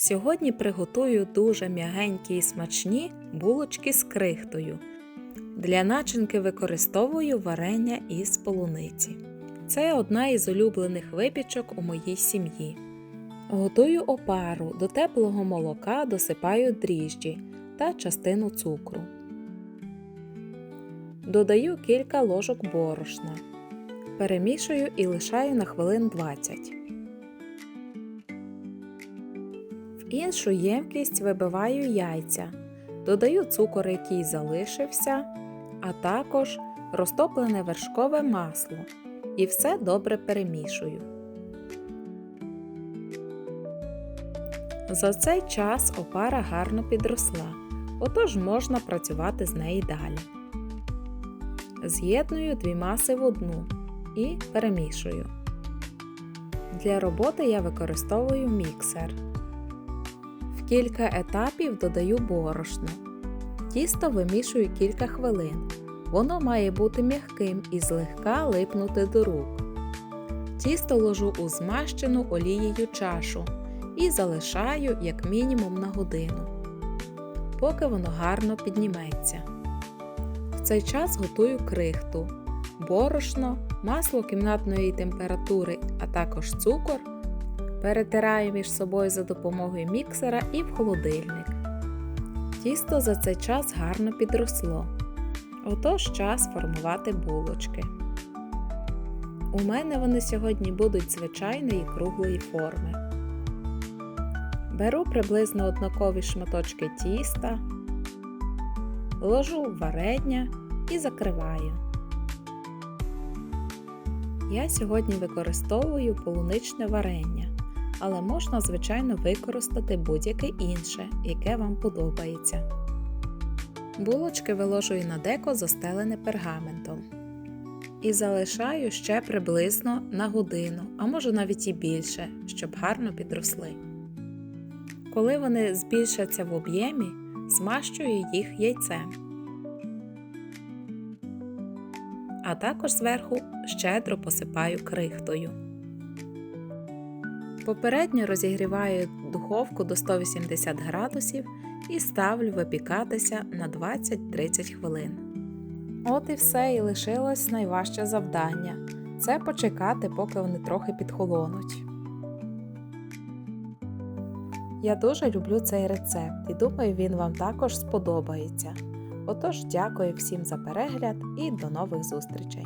Сьогодні приготую дуже м'ягенькі і смачні булочки з крихтою. Для начинки використовую варення із полуниці. Це одна із улюблених випічок у моїй сім'ї. Готую опару, до теплого молока досипаю дріжджі та частину цукру. Додаю кілька ложок борошна. Перемішую і лишаю на хвилин 20. Іншу ємкість вибиваю яйця, додаю цукор, який залишився, а також розтоплене вершкове масло і все добре перемішую. За цей час опара гарно підросла, отож можна працювати з неї далі. З'єдную дві маси в одну і перемішую. Для роботи я використовую міксер. Кілька етапів додаю борошно. Тісто вимішую кілька хвилин. Воно має бути м'яким і злегка липнути до рук. Тісто ложу у змащену олією чашу і залишаю як мінімум на годину, поки воно гарно підніметься. В цей час готую крихту, борошно, масло кімнатної температури, а також цукор. Перетираю між собою за допомогою міксера і в холодильник. Тісто за цей час гарно підросло. Отож час формувати булочки. У мене вони сьогодні будуть звичайної круглої форми. Беру приблизно однакові шматочки тіста, ложу в варення і закриваю. Я сьогодні використовую полуничне варення, але можна, звичайно, використати будь-яке інше, яке вам подобається. Булочки виложую на деко застелене пергаментом. І залишаю ще приблизно на годину, а може навіть і більше, щоб гарно підросли. Коли вони збільшаться в об'ємі, змащую їх яйцем. А також зверху щедро посипаю крихтою. Попередньо розігріваю духовку до 180 градусів і ставлю випікатися на 20-30 хвилин. От і все, і лишилось найважче завдання це почекати, поки вони трохи підхолонуть. Я дуже люблю цей рецепт і думаю, він вам також сподобається. Отож, дякую всім за перегляд і до нових зустрічей!